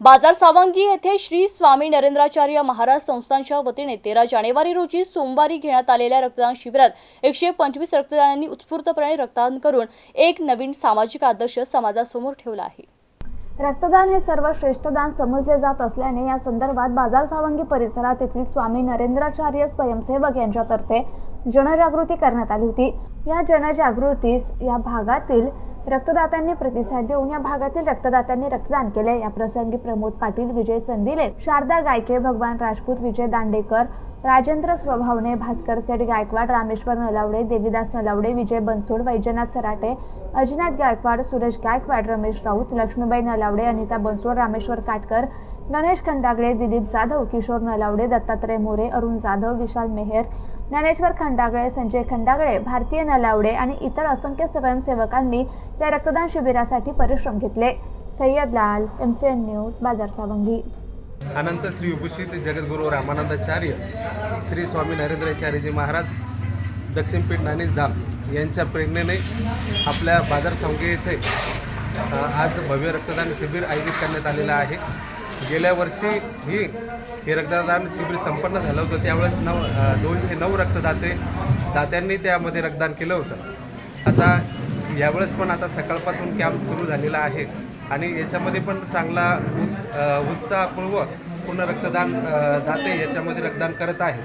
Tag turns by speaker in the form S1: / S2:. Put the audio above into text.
S1: बाजार सावंगी येथे श्री स्वामी नरेंद्राचार्य महाराज संस्थांच्या वतीने तेरा जानेवारी रोजी सोमवारी घेण्यात आलेल्या रक्तदान शिबिरात एकशे पंचवीस रक्तदानांनी उत्स्फूर्तपणे रक्तदान करून एक नवीन सामाजिक आदर्श समाजासमोर ठेवला आहे.
S2: रक्तदान हे सर्वश्रेष्ठ दान समजले जात असल्याने या संदर्भात बाजार सावंगी परिसरात येथील स्वामी नरेंद्राचार्य स्वयंसेवक यांच्यातर्फे जनजागृती करण्यात आली होती. या जनजागृतीस या भागातील रक्तदात्यांनी प्रतिसाद देऊन या भागातील रक्तदात्यांनी रक्तदान केले. या प्रसंगी प्रमोद पाटील विजय चंदिले शारदा गायके भगवान राजपूत विजय दांडेकर राजेंद्र स्वभावने भास्कर सेठ गायकवाड रामेश्वर नलावडे देवीदास नलावडे विजय बनसोड वैजनाथ सराटे अजिनाथ गायकवाड सुरेश गायकवाड रमेश राऊत लक्ष्मीबाई नलावडे अनिता बनसोड रामेश्वर काटकर गणेश खंडागळे दिलीप जाधव किशोर नलावडे दत्तात्रय मोरे अरुण जाधव विशाल मेहर ज्ञानेश्वर खंडागळे संजय खंडागळे भारतीय नलावडे आणि इतर असंख्य स्वयंसेवकांनी या रक्तदान शिबिरासाठी परिश्रम घेतले. सय्यद लाल एम सी एन न्यूज बाजार सावंगी.
S3: अनंत श्री उपस्थित जगद्गुरू रामानंदाचार्य श्री स्वामी नरेंद्राचार्यजी महाराज दक्षिणपीठ नाणीधाम यांच्या प्रेरणेने आपल्या बाजार सावंगी येथे आज भव्य रक्तदान शिबिर आयोजित करण्यात आलेलं आहे. गेल्या वर्षी ही हे रक्तदान शिबिर संपन्न झालं होतं. त्यावेळेस नऊ दोनशे नऊ रक्तदाते दात्यांनी त्यामध्ये रक्तदान केलं होतं. आता यावेळेस पण आता सकाळपासून कॅम्प सुरू झालेला आहे आणि याच्यामध्ये पण चांगला उत्साहपूर्वक पूर्ण रक्तदान दाते याच्यामध्ये रक्तदान करत आहे